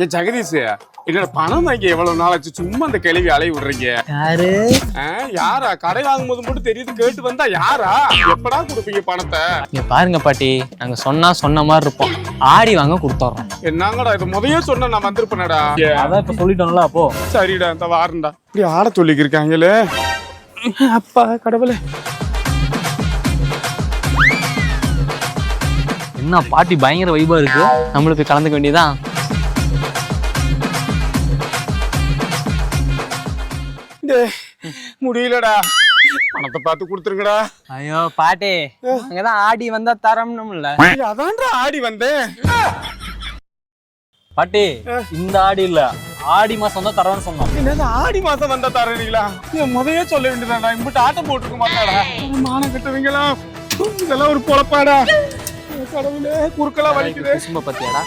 ஏ ஜெகதீஷ் என்னோட பணம் வாங்கி எவ்வளவு நாள் ஆச்சு சும்மா அந்த கேள்வி அலைய விடுறீங்க. யாரு? யாரா? கடை வாங்கும் போது மட்டும் தெரியுது கேட்டு வந்தா யாரா? எப்படா கொடுப்பீங்க பணத்தை? இங்க பாருங்க பாட்டி நாங்க சொன்னா சொன்ன மாதிரி இருப்போம். ஆடி வாங்க கொடுத்துட்றோம் என்னங்கடா இது? முதைய சொன்ன நான் வந்திருப்பேனடா. அதான் இப்ப சொல்லிட்டோம்ல அப்போ. சரிடா இந்த வாரண்டா இப்படி ஆட சொல்லிக்கிருக்காங்களே. அப்பா கடவுளே. என்ன பாட்டி பயங்கர வைபா இருக்கு. நம்மளும் போய் கலந்துக்க வேண்டியதான் முடியலடா. பணத்தை பார்த்து கொடுத்துருங்கடா. ஐயோ பாட்டி அங்கதான் ஆடி வந்தா தரம்னும்ல அதான்டா ஆடி வந்தேன். பாட்டி இந்த ஆடி இல்ல. ஆடி மாசம் தான் தரோன்னு சொன்னோம். என்னது ஆடி மாசம் வந்தா தரீங்களா என் முதைய சொல்ல வேண்டியதாடா இம்பிட்டு ஆட்டம் போட்டுருக்க மாட்டாடா மானம் கட்டுவீங்களா? இதெல்லாம் ஒரு பொழப்பாடா. கடவுளே குறுக்கெல்லாம் வலிக்குது. குசும்ப பத்தியாடா.